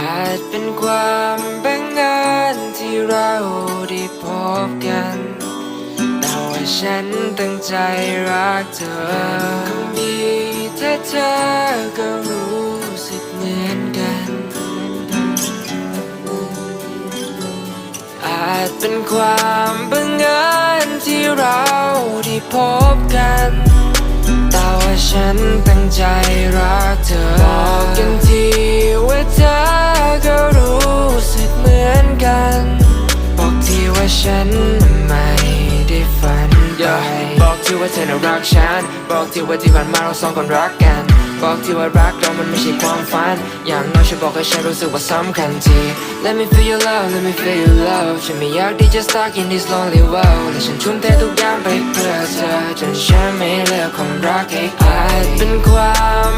อาจเป็นความบังเอิญที่เราได้พบกัน แต่ว่าฉันตั้งใจรักเธอคงดีถ้าเธอก็รู้สึกเหมือนกัน อาจเป็นความบังเอิญที่เราได้พบกัน แต่ว่าฉันตั้งใจรักเธอ ฉันไม่ได้ฝันไปบอกที่ว่าเธอน่ะรักฉัน บอกที่ว่าที่ผ่านมาเราสองคนรักกัน บอกที่ว่ารักเรามันไม่ใช่ความฝัน อย่างน้อยช่วยบอกให้ฉันรู้สึกว่าสำคัญที Let me feel your love Let me feel your love ฉันไม่อยากที่จะ stuck in this lonely world และฉันทุ่มเททุกอย่างไปเพื่อเธอจนฉันไม่เหลือความรักให้ใครเป็นความ